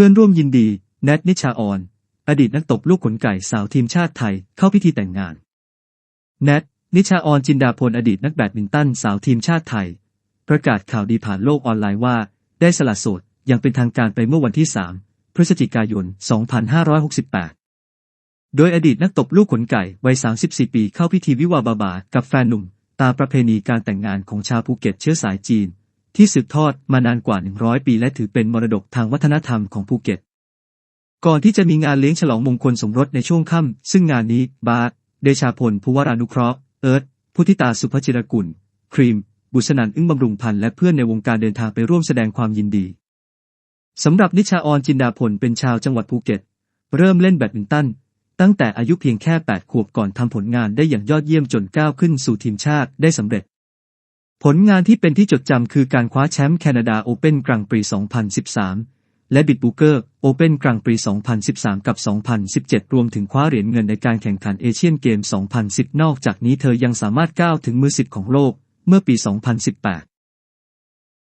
พื่อนร่วมยินดี แนทนิชาออน อดีตนักตบลูกขนไก่สาวทีมชาติไทยเข้าพิธีแต่งงาน แนทนิชาออนจินดาพลอดีตนักแบดมินตันสาวทีมชาติไทย ประกาศข่าวดีผ่านโลกออนไลน์ว่า ได้สละโสดอย่างเป็นทางการไปเมื่อวันที่ 3 พฤศจิกายน 2568 โดยอดีตนักตบลูกขนไก่วัย 34 ปีเข้าพิธีวิวาบาบา กับแฟนหนุ่ม ตามประเพณีการแต่งงานของชาวภูเก็ตเชื้อสายจีน ที่สืบทอดมานานกว่า 100 ปี และถือเป็นมรดกทางวัฒนธรรมของภูเก็ต ก่อนที่จะมีงานเลี้ยงฉลองมงคลสมรสในช่วงค่ำซึ่งงานนี้บาสเดชาพลภูวรานุเคราะห์ เอิร์ธพุทธิตาสุภจิรกุล ครีม บุษนันอึ้งบำรุงพันธ์และเพื่อนในวงการเดินทางไปร่วมแสดงความยินดีสำหรับนิชาออนจินดาพลเป็นชาวจังหวัดภูเก็ต เริ่มเล่นแบดมินตันตั้งแต่อายุเพียงแค่ 8 ขวบก่อนทำผลงานได้อย่างยอดเยี่ยมจนก้าวขึ้นสู่ทีมชาติได้สำเร็จ ผลงานที่เป็นที่จดจำคือการคว้าแชมป์แคนาดาโอเพ่นกลางปี 2013 และบิดบูเกอร์โอเพ่นกลางปี 2013 กับ 2017 รวมถึงคว้าเหรียญเงินในการแข่งขันเอเชียนเกม 2010 นอกจากนี้เธอยังสามารถก้าวถึงมือสิบของโลกเมื่อปี 2018